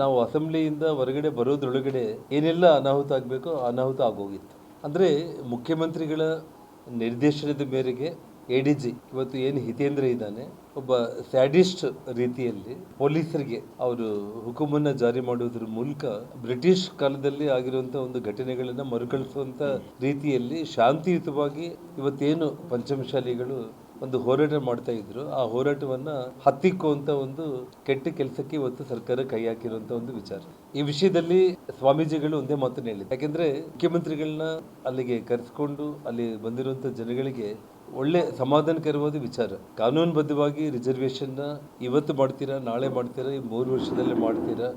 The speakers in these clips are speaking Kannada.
ನಾವು ಅಸೆಂಬ್ಲಿಯಿಂದ ಹೊರಗಡೆ ಬರೋದ್ರೊಳಗಡೆ ಏನೆಲ್ಲ ಅನಾಹುತ ಆಗಬೇಕೋ ಅನಾಹುತ ಆಗೋಗಿತ್ತು. ಅಂದರೆ ಮುಖ್ಯಮಂತ್ರಿಗಳ ನಿರ್ದೇಶನದ ಮೇರೆಗೆ ಎ ಡಿ ಜಿ ಇವತ್ತು ಏನು ಹಿತೇಂದ್ರ ಇದ್ದಾನೆ, ಒಬ್ಬ ಸ್ಯಾಡಿಸ್ಟ್ ರೀತಿಯಲ್ಲಿ ಪೊಲೀಸರಿಗೆ ಅವರು ಹುಕುಮನ್ನು ಜಾರಿ ಮಾಡುವುದರ ಮೂಲಕ ಬ್ರಿಟಿಷ್ ಕಾಲದಲ್ಲಿ ಆಗಿರುವಂಥ ಒಂದು ಘಟನೆಗಳನ್ನು ಮರುಕಳಿಸುವಂಥ ರೀತಿಯಲ್ಲಿ ಶಾಂತಿಯುತವಾಗಿ ಇವತ್ತೇನು ಪಂಚಮಶಾಲಿಗಳು ಒಂದು ಹೋರಾಟ ಮಾಡ್ತಾ ಇದ್ರು. ಆ ಹೋರಾಟವನ್ನ ಹತ್ತಿಕ್ಕುವಂತ ಒಂದು ಕೆಟ್ಟ ಕೆಲಸಕ್ಕೆ ಇವತ್ತು ಸರ್ಕಾರ ಕೈ ಹಾಕಿರುವಂತ ಒಂದು ವಿಚಾರ. ಈ ವಿಷಯದಲ್ಲಿ ಸ್ವಾಮೀಜಿಗಳು ಒಂದೇ ಮಾತನ್ನು ಹೇಳಿದ್ರು. ಯಾಕೆಂದ್ರೆ ಮುಖ್ಯಮಂತ್ರಿಗಳನ್ನ ಅಲ್ಲಿಗೆ ಕರೆಸ್ಕೊಂಡು ಅಲ್ಲಿ ಬಂದಿರುವಂತ ಜನಗಳಿಗೆ ಒಳ್ಳೆ ಸಮಾಧಾನಕರವಾದ ವಿಚಾರ. ಕಾನೂನುಬದ್ಧವಾಗಿ ರಿಸರ್ವೇಶನ್ನ ಇವತ್ತು ಮಾಡ್ತೀರಾ, ನಾಳೆ ಮಾಡ್ತೀರಾ, ಈ ಮೂರು ವರ್ಷದಲ್ಲೇ ಮಾಡ್ತೀರಾ,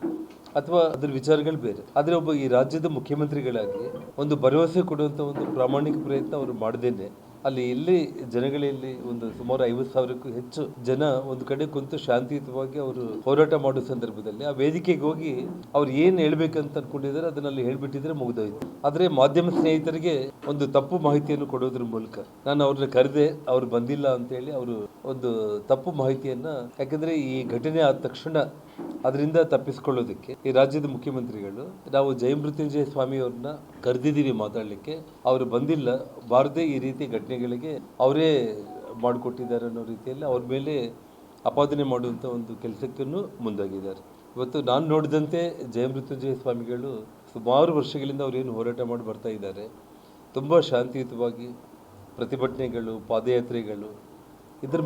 ಅಥವಾ ಅದ್ರ ವಿಚಾರಗಳು ಬೇರೆ. ಆದರೆ ಒಬ್ಬ ಈ ರಾಜ್ಯದ ಮುಖ್ಯಮಂತ್ರಿಗಳಾಗಿ ಒಂದು ಭರವಸೆ ಕೊಡುವಂಥ ಒಂದು ಪ್ರಾಮಾಣಿಕ ಪ್ರಯತ್ನ ಅವರು ಮಾಡದೇನೆ. ಅಲ್ಲಿ ಇಲ್ಲಿ ಜನಗಳಲ್ಲಿ ಒಂದು ಸುಮಾರು ಐವತ್ತು ಸಾವಿರಕ್ಕೂ ಹೆಚ್ಚು ಜನ ಒಂದು ಕಡೆ ಕುಂತು ಶಾಂತಿಯುತವಾಗಿ ಅವರು ಹೋರಾಟ ಮಾಡೋ ಸಂದರ್ಭದಲ್ಲಿ ಆ ವೇದಿಕೆಗೆ ಹೋಗಿ ಅವ್ರು ಏನು ಹೇಳ್ಬೇಕಂತ ಅನ್ಕೊಂಡಿದ್ದಾರೆ ಅದನ್ನಲ್ಲಿ ಹೇಳ್ಬಿಟ್ಟಿದ್ರೆ ಮುಗಿದೋಯ್ತು. ಆದರೆ ಮಾಧ್ಯಮ ಸ್ನೇಹಿತರಿಗೆ ಒಂದು ತಪ್ಪು ಮಾಹಿತಿಯನ್ನು ಕೊಡೋದ್ರ ಮೂಲಕ ನಾನು ಅವ್ರನ್ನ ಕರೆದೆ, ಅವ್ರು ಬಂದಿಲ್ಲ ಅಂತೇಳಿ ಅವರು ಒಂದು ತಪ್ಪು ಮಾಹಿತಿಯನ್ನ, ಯಾಕಂದ್ರೆ ಈ ಘಟನೆ ಆದ ತಕ್ಷಣ ಅದರಿಂದ ತಪ್ಪಿಸಿಕೊಳ್ಳೋದಕ್ಕೆ ಈ ರಾಜ್ಯದ ಮುಖ್ಯಮಂತ್ರಿಗಳು ನಾವು ಜಯಮೃತ್ಯುಂಜಯ ಸ್ವಾಮಿ ಅವ್ರನ್ನ ಕರೆದಿದ್ದೀವಿ ಮಾತಾಡಲಿಕ್ಕೆ. ಅವರು ಬಂದಿಲ್ಲ. ಬಾರದೆ ಈ ರೀತಿ ಘಟನೆಗಳಿಗೆ ಅವರೇ ಮಾಡಿಕೊಟ್ಟಿದ್ದಾರೆ ಅನ್ನೋ ರೀತಿಯಲ್ಲಿ ಅವ್ರ ಮೇಲೆ ಅಪಾದನೆ ಮಾಡುವಂಥ ಒಂದು ಕೆಲಸಕ್ಕೂ ಮುಂದಾಗಿದ್ದಾರೆ. ಇವತ್ತು ನಾನು ನೋಡಿದಂತೆ ಜಯಮೃತ್ಯುಂಜಯ ಸ್ವಾಮಿಗಳು ಸುಮಾರು ವರ್ಷಗಳಿಂದ ಅವರೇನು ಹೋರಾಟ ಮಾಡಿ ಬರ್ತಾ ಇದ್ದಾರೆ. ತುಂಬ ಶಾಂತಿಯುತವಾಗಿ ಪ್ರತಿಭಟನೆಗಳು, ಪಾದಯಾತ್ರೆಗಳು, ಇದ್ರ